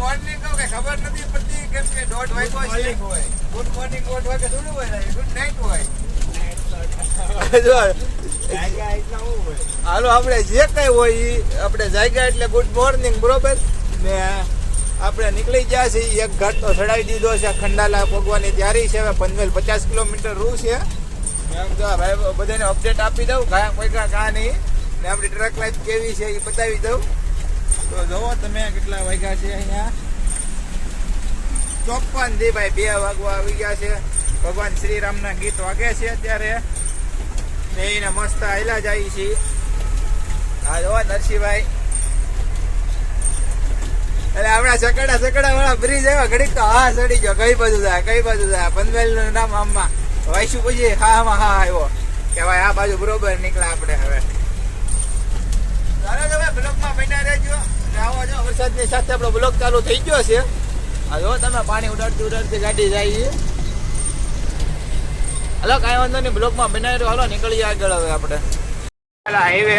Morning કહું કે ખબર નથી પડતી કેમ કે દોઢ વાગ્યો છે. ગુડ મોર્નિંગ દોઢ વાગે થોડું હોય ગુડ નાઇટ હોય. હાલો આપણે જે કઈ હોય ઈ આપણે જાગ્યા એટલે ગુડ મોર્નિંગ બરોબર? ને આપણે નીકળી ગયા છે એક ઘાટ તો ચડાવી દીધો છે ખંડાલા ભગવાની તૈયારી છે હવે પનવેલ પચાસ કિલોમીટર રૂ છે. એમ તો ભાઈ બધાને અપડેટ આપી દઉં કાં કોઈ કા કાં નહીં. ને આપણી ટ્રક લાઈફ કેવી છે એ બતાવી દઉં. તો જુઓ તમે કેટલા વાગ્યા છે અહીંયા. ચોપનથી ભાઈ બે વાગવા આવી ગયા છે. ભગવાન શ્રી રામના ગીત વાગે છે અત્યારે. ને એને મસ્ત આયલા જાય છે. હા જોવો નરસિંહભાઈ. એટલે આપણા સકડા સકડા વાળા બ્રિજ આવ્યા ઘડીક તો હા ચડી ગયો. કઈ બાજુ જાય, કઈ બાજુ જાય. પનવેલનું નામ આમમાં વાયસુ પછી હા, આમાં હા આવ્યો. કે ભાઈ આ બાજુ બરોબર નીકળ્યા આપણે હવે ચાલો તમે બ્લોકમાં બન્યા રહેજો અને આવો જો વરસાદની સાથે આપણો બ્લોક ચાલુ થઈ ગયો છે. હવે તમે પાણી ઉડાડતી ઉડાડતી ગાડી જાય હલો, કાંઈ વાંધો નહીં, બ્લોકમાં બનાવી હલો, નીકળીએ આગળ હવે આપણે. હાઈવે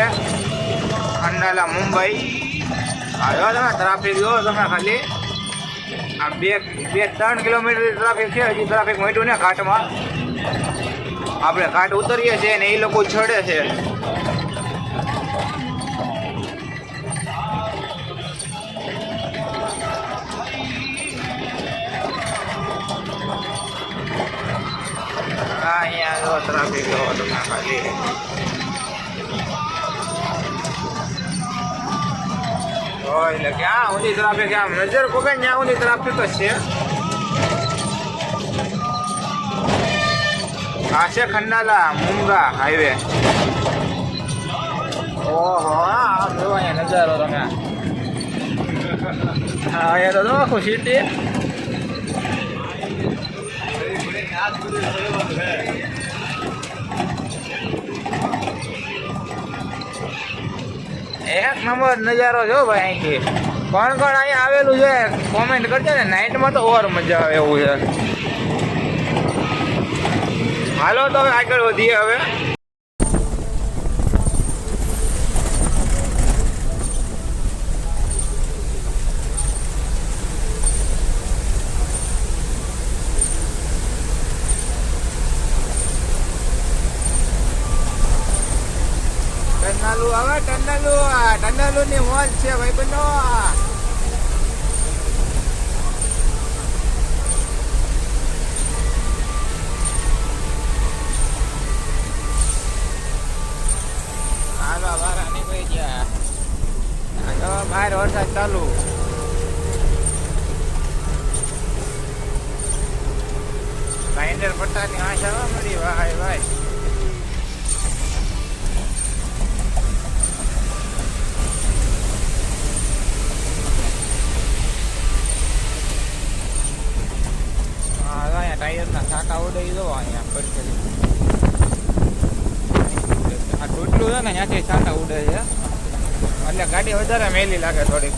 અંડાલા, મુંબઈ. આવ્યો તમે ટ્રાફિક જો તમે ખાલી. આ બે બે, ત્રણ કિલોમીટર ટ્રાફિક છે, હજી ટ્રાફિક મોટું ને ઘાટમાં. આપણે ઘાટ ઉતરીએ છીએ ને એ લોકો છોડે છે. એટલે ક્યાં ઊંધી ટ્રાફિક આમ નજર પકડ ત્યાં ઊંધી ટ્રાફિક જ છે આ ખંડાલા મુંગા હાઈવે. ઓહો આમ જો અહીંયા નજારો તમે હા, અહીંયા તો જો આખું એક નંબર નજારો જો ભાઈ અહીંથી. કોણ કોણ અહીંયા આવેલું છે કોમેન્ટ કરજો ને. નાઇટમાં તો ઓર મજા આવે એવું છે. હાલો તો આગળ વધીએ હવે. ટન્નાલુ આવે ટનલો આ ટન્નાલુ ની મોજ છે ભાઈ બનો બહાર વરસાદ ચાલુ. બાઇન્ડર પટ્ટાની આશા મળી. ભાઈ ભાઈ હા તો અહીંયા ટાયરના છાંટા ઉડે દો, અહીંયા પડખેથી આ ટૂટલું છે ને, ત્યાંથી છાંટા ઉડે છે. એટલે ગાડી વધારે મેલી લાગે થોડીક.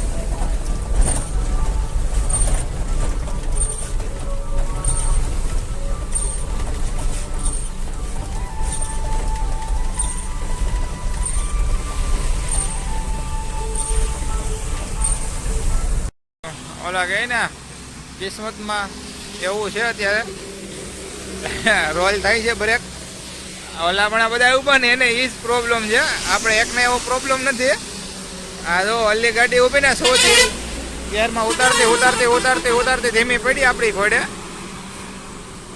ઓલા ગઈ ને, કિસ્મતમાં એવું છે અત્યારે. રોલ થાય છે બ્રેક. ઓલા પણ બધા ઊભા ને એને એ જ પ્રોબ્લેમ છે. આપણે એકને એવો પ્રોબ્લેમ નથી. આ જો અલ્લી ગાડી ઊભી ને સોથી ગેરમાં ઉતારતી ઉતારતી ઉતારતી ઉતારતી ધીમી પડી આપણી ઘોડે.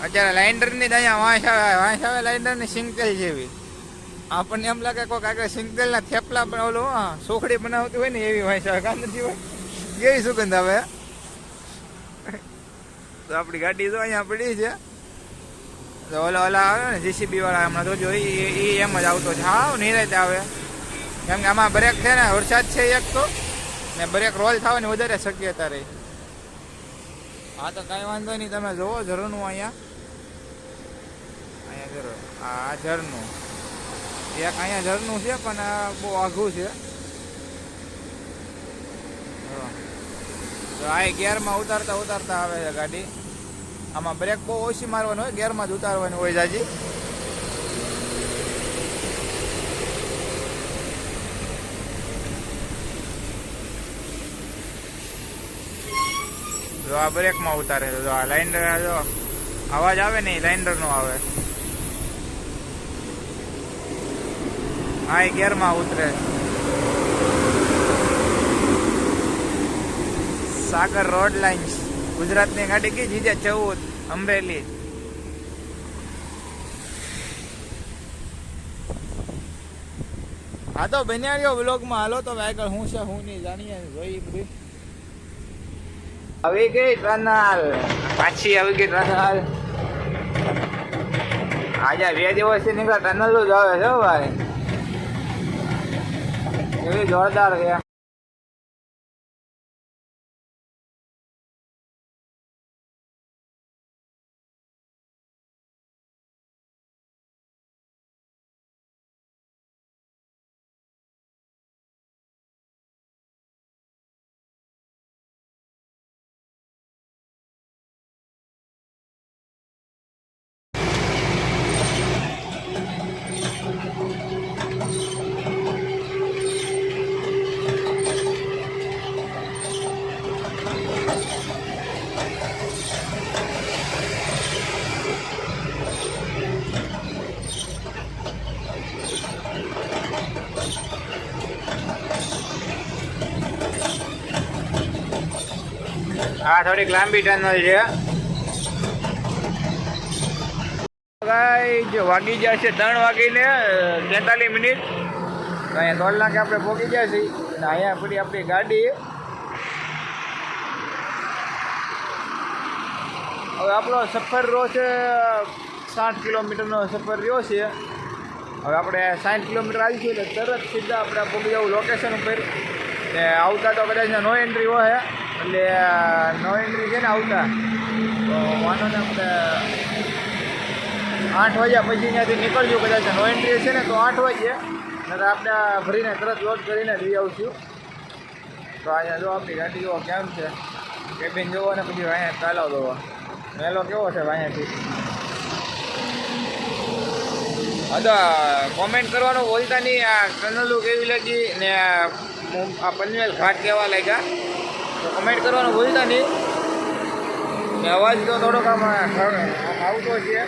અત્યારે લાઇન્ડરની અહીંયા વાંસ આવે વાંસ આવે લાઇન્ડરની સિંગતેલ જેવી. આપણને એમ લાગે કોઈક આગળ સિંગતેલના થેપલા પણ ઓલું સોખડી બનાવતી હોય ને એવી વાંસ આવે. કાં નથી હોય? કેવી સુગંધ આવે? તો આપણી ગાડી તો અહીંયા પડી છે. તો ઓલા ઓલા આવે ને જીસીબી વાળા, હમણાં તો જો એ એમ જ આવતો છે. હા નિરાતે આવે. કેમ કે આમાં બ્રેક છે ને, વરસાદ છે એક તો. ને બ્રેક રોલ થવાની વધારે શક્યતા રહી. હા, તો કાંઈ વાંધો નહીં, તમે જોવો ઝરણું અહીંયા. અહીંયા જરો આ ઝરણું. એક અહીંયા ઝરણું છે, પણ બહુ આઘું છે. તો આ ગિયરમાં ઉતારતા ઉતારતા આવે છે ગાડી. આમાં બ્રેક બહુ ઓછી મારવાની હોય, ગેરમાં જ ઉતારવાની હોય જાજી. જો આ બ્રેકમાં ઉતારે છે, જો આ લાઇન્ડર જો, અવાજ આવે નહીં લાઇન્ડરનો આવે. હા એ ગેરમાં ઉતરે. સાગર રોડ લાઇન્સ ગુજરાતની ગાડી કઈ જીજે ચૌદ, અમરેલી. હા તો બન્યા રહ્યો બ્લોગમાં હાલો તો આગળ હું છે, હું નહીં, જાણીએ, જોઈ બધું. આવી ગઈ ટનલ પાછી આવી ગઈ ટનલ આજે બે દિવસથી નીકળે ટનલ જ આવે છે ભાઈ. એવી જોરદાર છે. આ થોડીક લાંબી ટનલ છે. જો વાગી ગયા છે ત્રણ વાગીને તેતાલીસ મિનિટ. અહીંયા દોઢ લાખ આપણે પહોંચી ગયા છીએ. અને અહીંયા પડી આપણી ગાડી. હવે આપણો સફર રહ્યો છે, સાઠ કિલોમીટરનો સફર રહ્યો છે. હવે આપણે સાઠ કિલોમીટર આવીશું એટલે તરત સીધા આપણે પહોંચી જવું લોકેશન ઉપર. આવતા તો કદાચ નો એન્ટ્રી હોય. એટલે નો એન્ટ્રી છે ને આવતા. તો માનો ને આપણે આઠ વાગ્યા પછી ત્યાંથી નીકળજો કદાચ. નો એન્ટ્રી છે ને તો આઠ વાગ્યે. નહીં આપણે ભરીને તરત લોડ કરીને લઈ આવશું. તો અહીંયા જો આપણી ગાડી જોવો કેમ છે? કેબિન જોવો ને પછી અહીંયા ચાલાવ દો મેલો કેવો છે અહીંયાથી? હા કોમેન્ટ કરવાનું બોલતા નહીં. આ ટનલો કેવી લાગી ને આ પનવેલ ઘાટ કેવા લાગ્યા? કમેન્ટ કરવાનું ભૂલતા નહીં. ને અવાજ તો થોડોક આમ આવતો છે.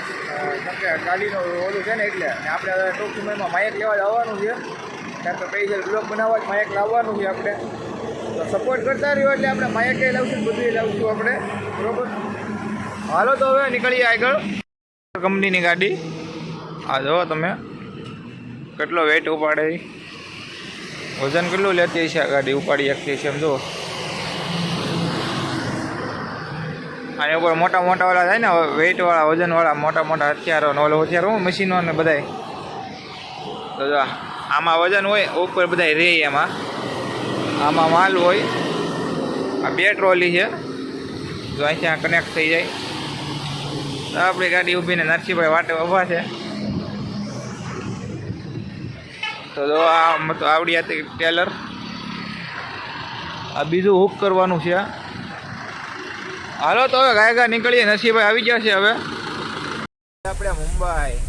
કેમ કે ગાડીનો ઓલું છે ને એટલે. આપણે હવે ટૂંક સમયમાં માયક લેવા જવાનું છે. કારણ કે પૈસા બ્લોગ બનાવવા જ માયક લાવવાનું છે આપણે. તો સપોર્ટ કરતા રહ્યો એટલે આપણે માયક લાવશું બધું લાવશું આપણે. બરોબર? હાલો તો હવે નીકળીએ આગળ. કંપનીની ગાડી. આ જો તમે. કેટલો વેટ ઉપાડે વજન કેટલું લેતી છે આ ગાડી? ઉપાડી શકતી છે એમ જો આની ઉપર મોટા મોટા વાળા થાય ને વેઇટ વાળા વજન વાળા મોટા મોટા હથિયારો ને ઓલો હથિયારો મશીનો ને બધાય. તો જો, આમાં વજન હોય, ઉપર બધાય રે એમાં. આમાં માલ હોય, આ બે ટ્રોલી છે. જો અહીંથી આ કનેક્ટ થઈ જાય. તો આપણી ગાડી ઊભીને નરસિંહભાઈ વાટે ઊભા છે. તો જો, આ આવડી હતી ટેલર. આ બીજું હુક કરવાનું છે. હાલો તો હવે ગાય ગા નીકળીએ નસીબ આવી ગયા છે હવે. આપણે મુંબઈ.